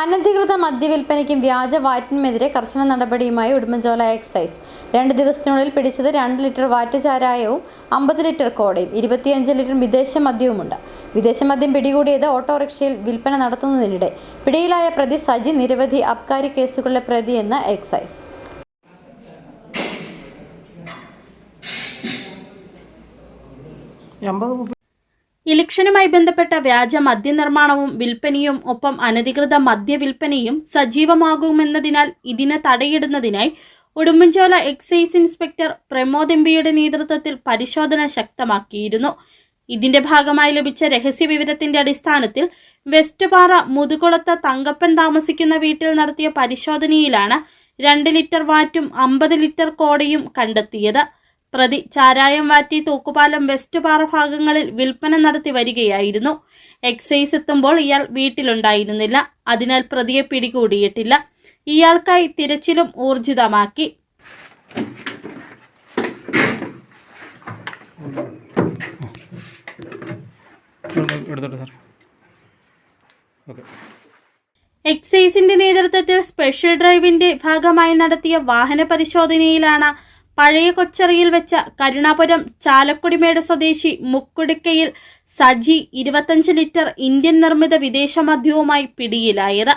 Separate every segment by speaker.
Speaker 1: അനധികൃത മദ്യവിൽപ്പനയ്ക്കും വ്യാജ വാറ്റിനുമെതിരെ കർശന നടപടിയുമായി ഉടുമ്പൻചോല എക്സൈസ്. രണ്ട് ദിവസത്തിനുള്ളിൽ പിടിച്ചത് രണ്ട് ലിറ്റർ വാറ്റ് ചാരായവും അമ്പത് ലിറ്റർ കോടയും ഇരുപത്തിയഞ്ച് ലിറ്റർ വിദേശ മദ്യവുമുണ്ട്. വിദേശ മദ്യം പിടികൂടിയത് ഓട്ടോറിക്ഷയിൽ വിൽപ്പന നടത്തുന്നതിനിടെ പിടിയിലായ പ്രതി സജി നിരവധി അബ്കാരി കേസുകളിലെ പ്രതി എന്ന എക്സൈസ്.
Speaker 2: എൺപത്
Speaker 3: ഇലക്ഷനുമായി ബന്ധപ്പെട്ട വ്യാജ മദ്യനിർമ്മാണവും വിൽപ്പനയും ഒപ്പം അനധികൃത മദ്യവിൽപ്പനയും സജീവമാകുമെന്നതിനാൽ ഇതിനെ തടയിടുന്നതിനായി ഉടുമ്പൻചോല എക്സൈസ് ഇൻസ്പെക്ടർ പ്രമോദ് എംപിയുടെ നേതൃത്വത്തിൽ പരിശോധന ശക്തമാക്കിയിരുന്നു. ഇതിന്റെ ഭാഗമായി ലഭിച്ച രഹസ്യ വിവരത്തിന്റെ അടിസ്ഥാനത്തിൽ വെസ്റ്റ് പാറ മുതുകുളത്ത് തങ്കപ്പൻ താമസിക്കുന്ന വീട്ടിൽ നടത്തിയ പരിശോധനയിലാണ് രണ്ട് ലിറ്റർ വാറ്റും അമ്പത് ലിറ്റർ കോടയും കണ്ടെത്തിയത്. പ്രതി ചാരായം വാറ്റി തൂക്കുപാലം വെസ്റ്റ് പാറ ഭാഗങ്ങളിൽ വിൽപ്പന നടത്തി വരികയായിരുന്നു. എക്സൈസ് എത്തുമ്പോൾ ഇയാൾ വീട്ടിലുണ്ടായിരുന്നില്ല. അതിനാൽ പ്രതിയെ പിടികൂടിയിട്ടില്ല. ഇയാൾക്കായി തിരച്ചിലും ഊർജിതമാക്കി. എക്സൈസിന്റെ നേതൃത്വത്തിൽ സ്പെഷ്യൽ ഡ്രൈവിന്റെ ഭാഗമായി നടത്തിയ വാഹന പരിശോധനയിലാണ് പഴയ കൊച്ചറിയിൽ വെച്ച കരുണാപുരം ചാലക്കുടിമേട് സ്വദേശി മുക്കുടുക്കയിൽ സജി ഇരുപത്തഞ്ച് ലിറ്റർ ഇന്ത്യൻ നിർമ്മിത വിദേശ മദ്യവുമായി പിടിയിലായത്.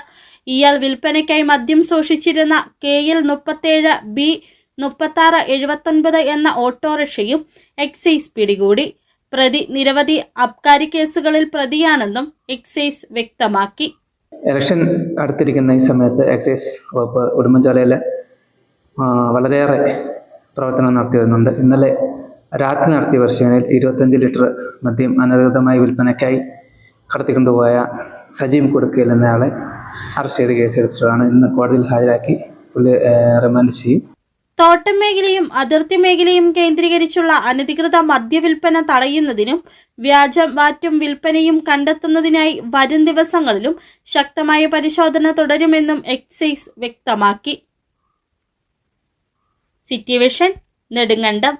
Speaker 3: ഇയാൾ വിൽപ്പനയ്ക്കായി മദ്യം സൂക്ഷിച്ചിരുന്ന കെ എൽ മുപ്പത്തേഴ് ബി മുപ്പത്താറ് എഴുപത്തൊൻപത് എന്ന ഓട്ടോറിക്ഷയും എക്സൈസ് പിടികൂടി. പ്രതി നിരവധി അബ്കാരി കേസുകളിൽ പ്രതിയാണെന്നും എക്സൈസ് വ്യക്തമാക്കി.
Speaker 4: ഇലക്ഷൻ അടുത്തിരിക്കുന്ന ഈ സമയത്ത് എക്സൈസ് വകുപ്പ് ഉടുമ്പൻചോലയിൽ ആ, വളരെയേറെ പ്രവർത്തനം നടത്തി വരുന്നുണ്ട് ഇന്നലെ രാത്രി നടത്തിയ പരിശോധനയിൽ ഇരുപത്തഞ്ച് ലിറ്റർ മദ്യം അനധികൃതമായി വിൽപ്പനയ്ക്കായി കടത്തിക്കൊണ്ടുപോയ സജീവ് കൊടുക്കൽ എന്നയാളെ അറസ്റ്റ് ചെയ്ത് കേസെടുത്തിട്ടാണ് ഇന്ന് കോടതിയിൽ ഹാജരാക്കി പുള്ളി റിമാൻഡ് ചെയ്യും.
Speaker 3: തോട്ടം മേഖലയും അതിർത്തി മേഖലയും കേന്ദ്രീകരിച്ചുള്ള അനധികൃത മദ്യവിൽപ്പന തടയുന്നതിനും വ്യാജ മാറ്റും വിൽപ്പനയും കണ്ടെത്തുന്നതിനായി വരും ദിവസങ്ങളിലും ശക്തമായ പരിശോധന തുടരുമെന്നും എക്സൈസ് വ്യക്തമാക്കി. City vision Nedumkandam.